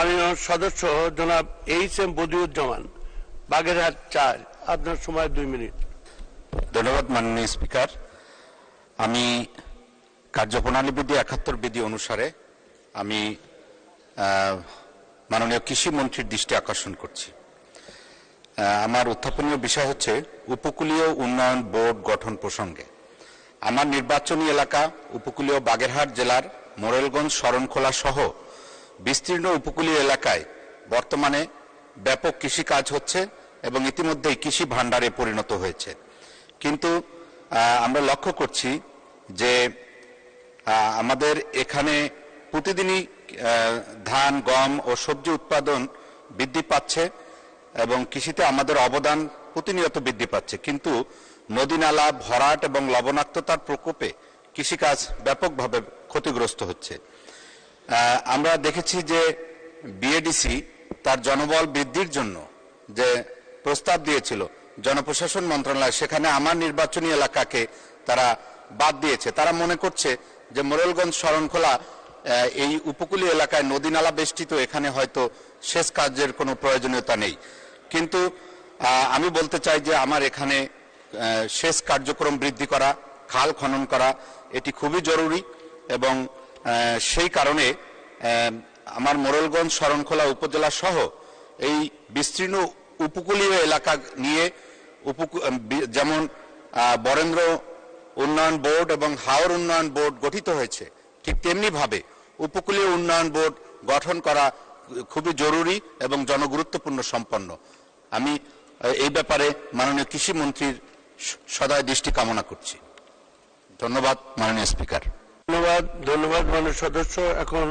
মাননীয় সদস্য জনাব এইচ এম বদিউজ্জামান, বাগেরহাট চার, আপনার সময় দুই মিনিট। ধন্যবাদ মাননীয় স্পিকার। আমি কার্যপ্রণালী বিধি একাত্তর বিধি অনুসারে আমি মাননীয় কৃষি মন্ত্রীর দৃষ্টি আকর্ষণ করছি। আমার উত্থাপনীয় বিষয় হচ্ছে উপকূলীয় উন্নয়ন বোর্ড গঠন প্রসঙ্গে। আমার নির্বাচনী এলাকা উপকূলীয় বাগেরহাট জেলার মোরেলগঞ্জ শরণখোলা সহ বিস্তীর্ণ উপকূলীয় এলাকায় বর্তমানে ব্যাপক কৃষিকাজ হচ্ছে এবং ইতিমধ্যেই কৃষি ভাণ্ডারে পরিণত হয়েছে। কিন্তু আমরা লক্ষ্য করছি যে আমাদের এখানে প্রতিদিনই ধান, গম ও সবজি উৎপাদন বৃদ্ধি পাচ্ছে এবং কৃষিতে আমাদের অবদান প্রতিনিয়ত বৃদ্ধি পাচ্ছে। কিন্তু নদী নালা, ভরাট এবং লবণাক্ততার প্রকোপে কৃষিকাজ ব্যাপকভাবে ক্ষতিগ্রস্ত হচ্ছে। আমরা দেখেছি যে বিএডিসি তার জনবল বৃদ্ধির জন্য যে প্রস্তাব দিয়েছিল জনপ্রশাসন মন্ত্রণালয়, সেখানে আমার নির্বাচনী এলাকাকে তারা বাদ দিয়েছে। তারা মনে করছে যে মোরেলগঞ্জ শরণখোলা এই উপকূলীয় এলাকায় নদী নালা বেষ্টিত, এখানে হয়তো শেষ কাজের কোনো প্রয়োজনীয়তা নেই। কিন্তু আমি বলতে চাই যে আমার এখানে শেষ কার্যক্রম বৃদ্ধি করা, খাল খনন করা, এটি খুবই জরুরি এবং সেই কারণে আমার মোরলগঞ্জ শরণখোলা উপজেলা সহ এই বিস্তীর্ণ উপকূলীয় এলাকা নিয়ে যেমন বরেন্দ্র উন্নয়ন বোর্ড এবং হাওর উন্নয়ন বোর্ড গঠিত হয়েছে, ঠিক তেমনি ভাবে উপকূলীয় উন্নয়ন বোর্ড গঠন করা খুবই জরুরি এবং জনগুরুত্বপূর্ণ সম্পন্ন। আমি এই ব্যাপারে মাননীয় কৃষি মন্ত্রীর স- সদয় দৃষ্টি কামনা করছি। ধন্যবাদ, মাননীয় স্পিকার। ধন্যবাদ ধন্যবাদ মাননীয় সদস্য। এখন